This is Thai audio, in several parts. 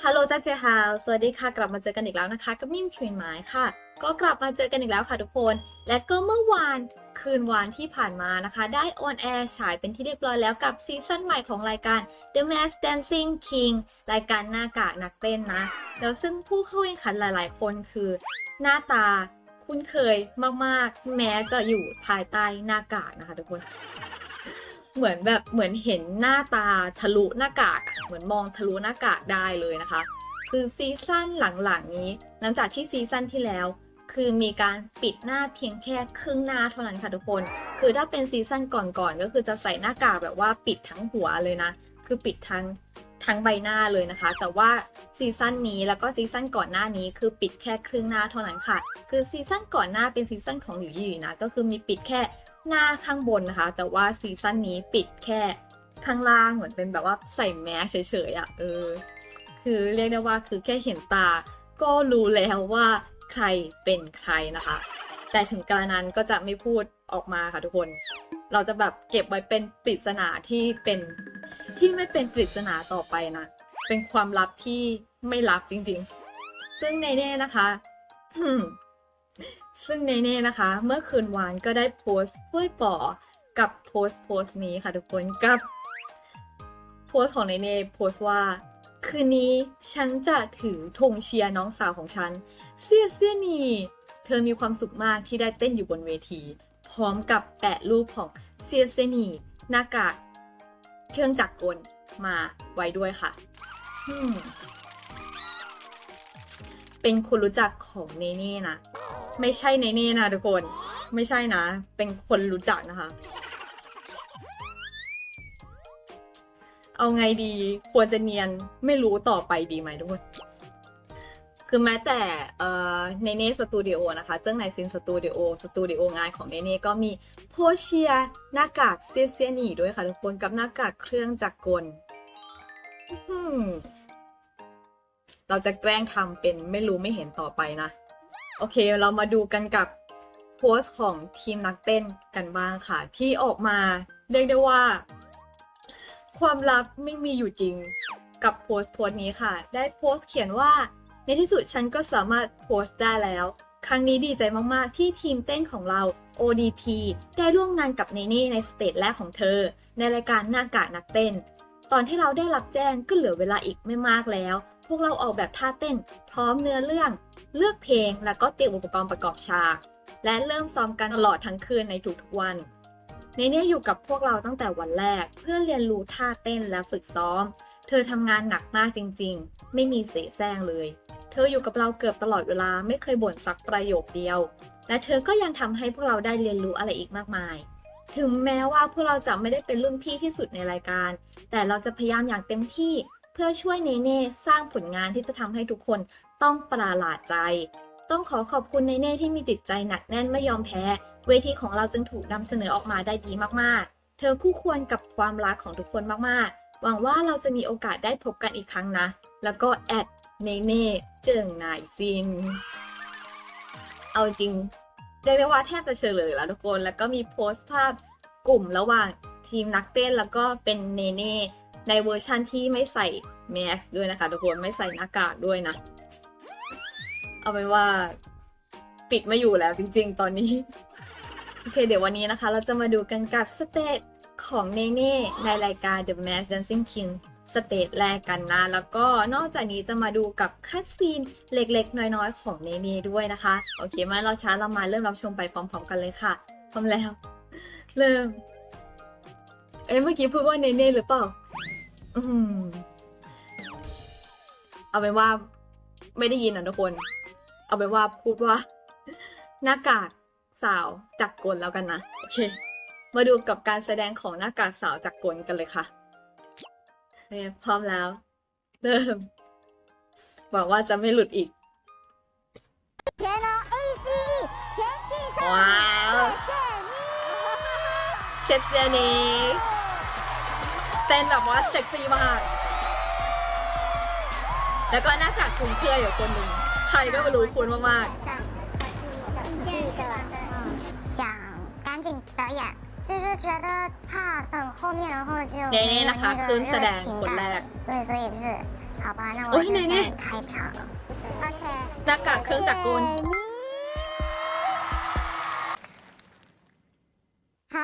ฮัลโหลตาเจฮาวสวัสดีค่ะ กลับมาเจอกันอีกแล้วนะคะ กับมิมคิวนไม้ค่ะ ก็กลับมาเจอกันอีกแล้วค่ะทุกคน และก็เมื่อวานคืนวานที่ผ่านมานะคะ ได้ออนแอร์ฉายเป็นที่เรียบร้อยแล้วกับซีซั่นใหม่ของรายการ The Mask Dancing King รายการหน้ากากนักเต้นนะ แล้วซึ่งผู้เข้าแข่งขันหลาย ๆ คนคือ หน้าตาคุ้นเคยมาก ๆ แม้จะอยู่ภายใต้หน้ากากนะคะทุกคน เหมือนแบบเหมือนเห็นหน้าตาทะลุหน้ากากอะเหมือนมองทะลุหน้ากากได้เลยนะคะ คือซีซั่นหลังๆนี้ หลังจากที่ซีซั่นที่แล้ว คือมีการปิดหน้าเพียงแค่ครึ่งหน้าเท่านั้นค่ะทุกคน คือถ้าเป็นซีซั่นก่อนๆก็คือจะใส่หน้ากากแบบว่าปิดทั้งหัวเลยนะ คือปิดทั้ง ทั้งใบหน้าเลยนะคะ แต่ว่าซีซั่นนี้แล้วก็ซีซั่นก่อนหน้านี้คือปิดแค่ครึ่งหน้าเท่านั้นค่ะ คือซีซั่นก่อนหน้าเป็นซีซั่นของหลิวยี่นะก็คือมีปิดแค่หน้าข้างบนนะคะ แต่ว่าซีซั่นนี้ปิดแค่ข้างล่างเหมือนเป็นแบบว่าใส่แมสเฉยๆอะ่ะเออคือเรียกได้ว่าคือแค่เห็นตา ก็รู้แล้วว่าใครเป็นใครนะคะ แต่ถึงกระนั้นก็จะไม่พูดออกมาค่ะทุกคน เราจะแบบเก็บไว้เป็นปริศนาที่เป็น ที่ไม่เป็นปริศนาต่อไปนะ เป็นความลับที่ไม่ลับจริงๆ ซึ่งในเน่นะคะ ซึ่งในเน่นะคะ เมื่อคืนวานก็ได้โพสต์พ้วยป่อกับโพสต์โพสต์นี้ค่ะทุกคนกับโพสต์ของในเน่โพสต์ว่าคืนนี้ฉันจะถือธงเชียร์น้องสาวของฉัน เสียเสียนีเธอมีความสุขมากที่ได้เต้นอยู่บนเวที พร้อมกับแปะรูปของเสียเสียนีหน้ากาก เครื่องจักรกลมาไว้ด้วยค่ะ เป็นคนรู้จักของเนเน่นะ ไม่ใช่เนเน่นะทุกคน ไม่ใช่นะ เป็นคนรู้จักนะคะ เอาไงดี ควรจะเนียนไม่รู้ต่อไปดีไหมทุกคน คือแม้แต่เนเน่สตูดิโอนะคะเจ้าในซินสตูดิโอสตูดิโองานของเนเน่ก็มีโพเชียหน้ากากเซียเซียหนีด้วยค่ะทุกคนกับหน้ากากเครื่องจักรกลเราจะแกล้งทำเป็นไม่รู้ไม่เห็นต่อไปนะ โอเคเรามาดูกันกับโพสของทีมนักเต้นกันบ้างค่ะ ที่ออกมาเรียกได้ว่า ความลับไม่มีอยู่จริงกับโพสโพสนี้ค่ะ ได้โพสเขียนว่า ในที่สุดฉันก็สามารถโพสต์ได้แล้ว ครั้งนี้ดีใจมาก ๆ ที่ทีมเต้นของเรา ODP ได้ร่วมงานกับเนเน่ในสเตจแรกของเธอ ในรายการหน้ากากนักเต้น ตอนที่เราได้รับแจ้งก็เหลือเวลาอีกไม่มากแล้ว พวกเราออกแบบท่าเต้น พร้อมเนื้อเรื่อง เลือกเพลงแล้วก็เตรียมอุปกรณ์ประกอบฉาก และเริ่มซ้อมกันตลอดทั้งคืนในทุกๆวันเนเน่อยู่กับพวกเราตั้งแต่วันแรก เพื่อเรียนรู้ท่าเต้นและฝึกซ้อม เธอทำงานหนักมากจริง ๆ ไม่มีเสแสร้งเลย เธออยู่กับเราเกือบตลอดเวลาไม่เคยบ่นสักประโยคเดียว และเธอก็ยังทำให้พวกเราได้เรียนรู้อะไรอีกมากมาย ถึงแม้ว่าพวกเราจะไม่ได้เป็นรุ่นพี่ที่สุดในรายการ แต่เราจะพยายามอย่างเต็มที่เพื่อช่วยเนเน่สร้างผลงานที่จะทำให้ทุกคนต้องประหลาดใจ ต้องขอขอบคุณเนเน่ที่มีจิตใจหนักแน่นไม่ยอมแพ้ เวทีของเราจึงถูกนำเสนอออกมาได้ดีมากๆ เธอคู่ควรกับความรักของทุกคนมากๆ หวังว่าเราจะมีโอกาสได้พบกันอีกครั้งนะ แล้วก็แอด เนเน่เจิงนายซิงเอาจริงเรียกได้ว่าแทบจะเฉลยแล้วทุกคน แล้วก็มีโพสต์ภาพกลุ่มระหว่างทีมนักเต้นแล้วก็เป็นเนเน่ในเวอร์ชั่นที่ไม่ใส่แมสด้วยนะคะทุกคนไม่ใส่หน้ากากด้วยนะ เอาเป็นว่าปิดไม่อยู่แล้วจริงๆ ตอนนี้ โอเค เดี๋ยววันนี้นะคะ เราจะมาดูกันกับสเตจของเนเน่ในรายการ The Mask Dancing King สเตจแรกกันนะ แล้วก็นอกจากนี้จะมาดูกับคัดซีนเล็กๆ น้อยๆ ของเนเน่ด้วยนะคะ โอเคมาเราช้าเรามาเริ่มรับชมไปพร้อมๆกันเลยค่ะพร้อมแล้ว เริ่ม เอ้ยเมื่อกี้พูดว่าเนเน่หรือเปล่า อืมเอาเป็นว่าไม่ได้ยินอะทุกคน เอาเป็นว่าพูดว่า หน้ากากสาวจักรกลแล้วกันนะ โอเค มาดูกับการแสดงของหน้ากากสาวจักรกลกันเลยค่ะ เคพร้อมแล้ว เริ่มหวังว่าจะไม่หลุดอีก 天龙 ACE 天气少哇女，谢谢你。เซ็กซี่นี้เต้นแบบว่าเซ็กซี่มาก แล้วก็หน้ากากคลุมเครืออยู่คนหนึ่งใครก็ไม่รู้คุณมาก 想第一个想赶紧表演， 就是觉得怕等后面然后就เนเน่ 没有 นะคะ 那 ขึ้น 个 แสด 热 ง 情 คนแร 感 ก 对，所以是 好吧，那哦我就奶奶先开场。OK， หน้ากากเครื่องจักรกล 好，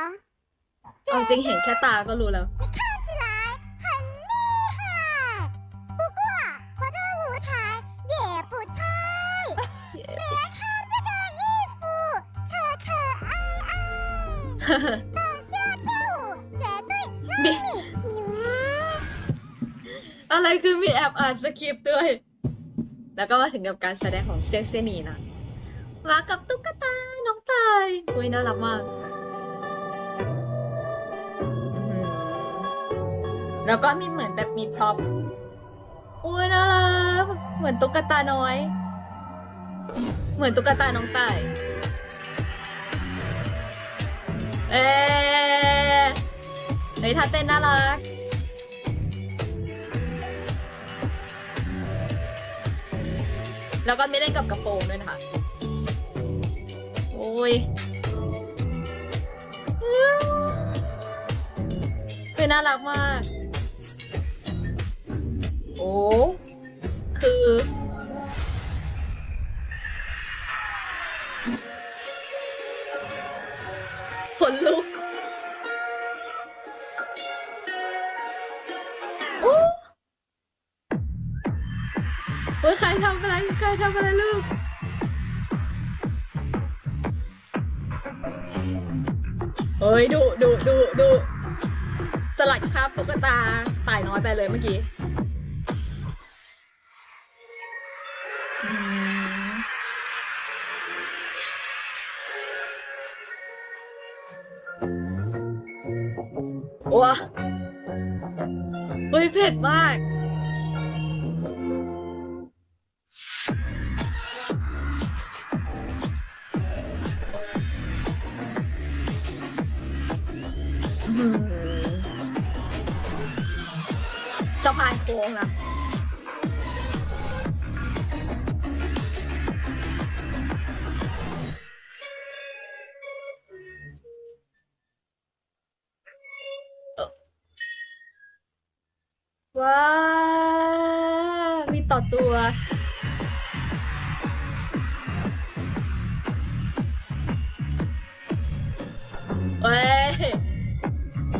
เอาจริงเห็นแค่ตาก็รู้แล้ว อะไรคือมีแอบอ่านสคริปต์ด้วย แล้วก็มาถึงกับการแสดงของเซนเซนีนะ มากับตุ๊กตา น้องตายอุ้ยน่ารักมาก แล้วก็มีเหมือนแบบมีพร็อพอุ้ยน่ารัก เหมือนตุ๊กตาน้อย เหมือนตุ๊กตาน้องตาย เอ๊ะเฮ้ยท่าเต้นน่ารัก แล้วก็ไม่เล่นกับกระโปรงด้วยนะคะ โอ้ยคือน่ารักมาก โอ้ คือขนลุก ใครทำอะไรลูกเฮ้ยดูดูดูดูสลัดคราบตุ๊กตาต่ายน้อยไปเลยเมื่อกี้ว้าเฮ้ยเผ็ดมาก สะพานโค้งนะ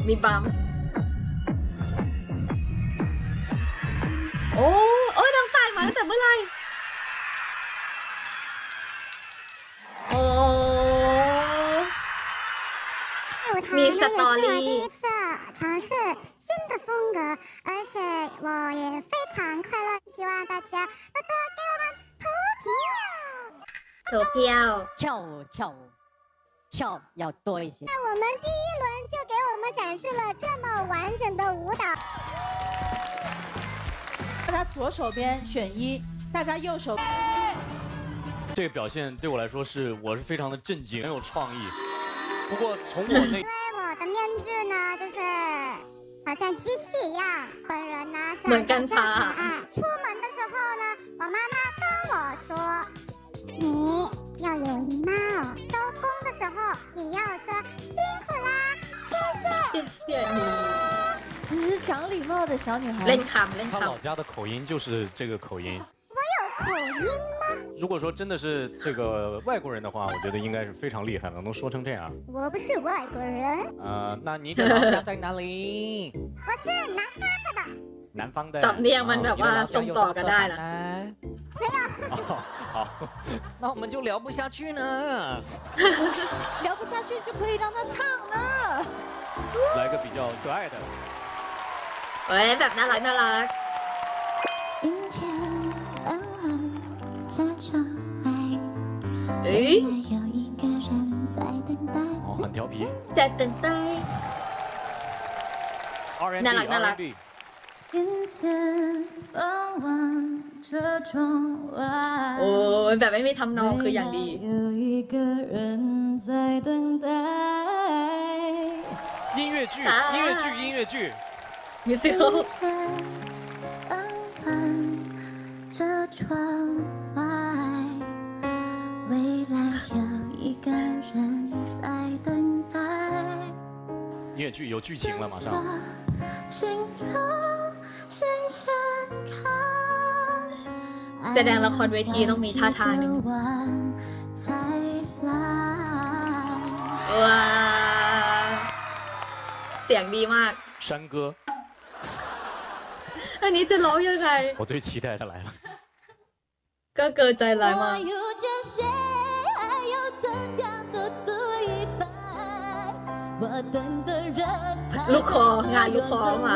มีบัมป์โอ้โอ้ยน้องตายมาตั้งแต่เมื่อไหร่โอ้ 舞台มี 呢 สตอ 也是我 รี่ 第一次尝试新的风格，而且我也非常快乐，希望大家多多给我们投票。 เธอเพียว 跳舞跳舞 跳要多一些。那我们第一轮就给我们展示了这么完整的舞蹈。大家左手边选一大家右手。这个表现对我来说是我是非常的震惊很有创意。不过从我那因为我的面具呢就是好像机器一样本人呢长得非常可爱出门的时候呢我妈妈跟我说你要有礼貌，收工的时候你要说辛苦啦，谢谢。 เชี่ยเชี่ยนี่ 你是讲礼貌的小女孩。 เล่นคำเล่น 他 ค 老家的口音就是这个口音。有口音如果说真的是这个外国人的话，我觉得应该是非常厉害了，能说成这样。我不是外国人，呃，那你的老家在哪里？我是南方的。南方的。 สำเนียงมันแบบว่า 哦 ส่งต่อกันได้นะ 哦， 好，那我们就聊不下去呢。聊不下去就可以让她唱呢。来个比较可爱的。 เฮ้ยแบบน่ารักน่ารัก 明天傍晚在窗外， เอ้ย 原来有一个人在等待。哦，很调皮。 จะตื่น เต้น R&B น่ารักน่ารัก R&B。阴天傍晚，车窗外， โอ้ยแบบไม่มีทำนองคืออย่างดี 有一个人在等待。音乐剧，啊音乐剧，音乐剧。 มิวสิควล 阴天傍晚，这窗外，未来有一个人在等待。音乐剧有剧情了，马上。心有心先开。 แสดงละครเวทีต้องมีท่าทางหนึ่ง 再来。 ว้าเสียงดีมาก 山歌， อันนี้จะร้องยังไง 我最期待他来了。 ก็เกินใจร้ายมาก 我遇见谁，还有怎样的对白？我等的人，他 ลูกคองานลูกคอมา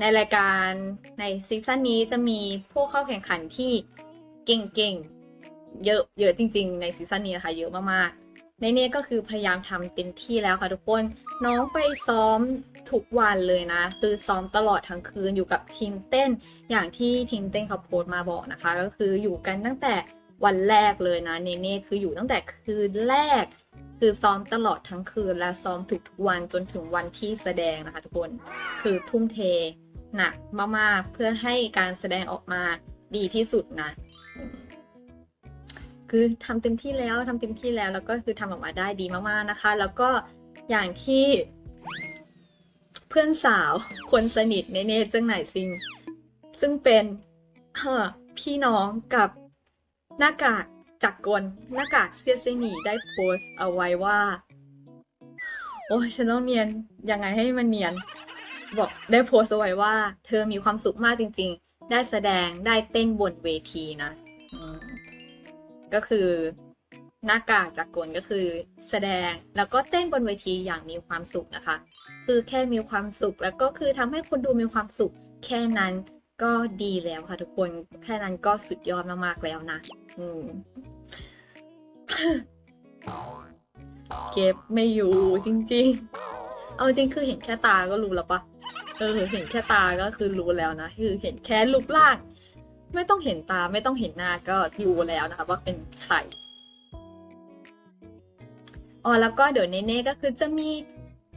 ในรายการในซีซั่นนี้จะมีผู้เข้าแข่งขันที่เก่งๆ เยอะเยอะจริง ๆ ในซีซั่นนี้นะคะเยอะมากๆ ในเน่ก็คือพยายามทำเต็มที่แล้วค่ะทุกคน น้องไปซ้อมทุกวันเลยนะ คือซ้อมตลอดทั้งคืนอยู่กับทีมเต้น อย่างที่ทีมเต้นเขาโพสต์มาบอกนะคะ ก็คืออยู่กันตั้งแต่วันแรกเลยนะเนเน่คืออยู่ตั้งแต่คืนแรก คือซ้อมตลอดทั้งคืนและซ้อมทุกๆวันจนถึงวันที่แสดงนะคะทุกคน คือทุ่มเท หนักมากๆ เพื่อให้การแสดงออกมาดีที่สุดนะ คือทำเต็มที่แล้วทำเต็มที่แล้วแล้วก็คือทำออกมาได้ดีมากๆนะคะ แล้วก็อย่างที่ เพื่อนสาวคนสนิทเนเน่เจิ้งไหนซิง ซึ่งเป็นเอพี่น้องกับหน้ากากจักรกลหน้ากากเซียเซนีได้โพสต์เอาไว้ว่า โอ้ฉันต้องเนียนยังไงให้มันเนียน บอกได้โพสต์เอาไว้ว่า เธอมีความสุขมากจริง ๆ ได้แสดงได้เต้นบนเวทีนะก็คือหน้ากากจักกลก็คือแสดงแล้วก็เต้นบนเวทีอย่างมีความสุขนะคะ คือแค่มีความสุข แล้วก็คือทำให้คนดูมีความสุข แค่นั้นก็ดีแล้วค่ะทุกคนแค่นั้นก็สุดยอดมากๆแล้วนะอืมเก็บไม่อยู่จริง ๆ เอาจริงคือเห็นแค่ตาก็รู้แล้วปะ เออเห็นแค่ตาก็คือรู้แล้วนะคือเห็นแค่รูปร่าง ไม่ต้องเห็นตาไม่ต้องเห็นหน้าก็รู้แล้วนะคะว่าเป็นใครอ๋อแล้วก็เดี๋ยวเนเน่ก็คือจะมี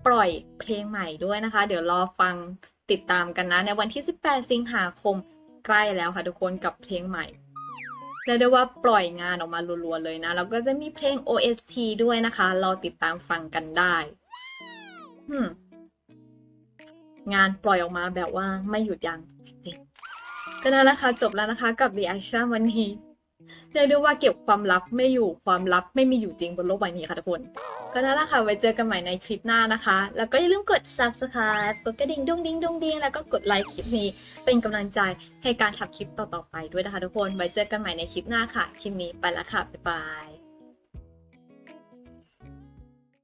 ปล่อยเพลงใหม่ด้วยนะคะ เดี๋ยวรอฟังติดตามกันนะ ในวันที่ 18 สิงหาคมใกล้แล้วค่ะทุกคนกับเพลงใหม่เรียกได้ว่าปล่อยงานออกมารัวๆเลยนะ แล้วก็จะมีเพลง OST ด้วยนะคะ รอติดตามฟังกันได้ อืม งานปล่อยออกมาแบบว่าไม่หยุดยั้งจริงๆ ก็นั่นแหละค่ะจบแล้วนะคะกับ reaction วันนี้เรียกได้ว่าเก็บความลับไม่อยู่ความลับไม่มีอยู่จริงบนโลกใบนี้ค่ะทุกคน ก็นั่นแหละค่ะไว้เจอกันใหม่ในคลิปหน้านะคะ แล้วก็อย่าลืมกด subscribe กดกระดิ่งดุ้งดิ้งดุ้งดิ้งแล้วก็กดไลค์คลิปนี้ เป็นกำลังใจให้การทำคลิปต่อๆไปด้วยนะคะทุกคนไว้เจอกันใหม่ในคลิปหน้าค่ะคลิปนี้ไปล้วค่ะบ๊ายบาย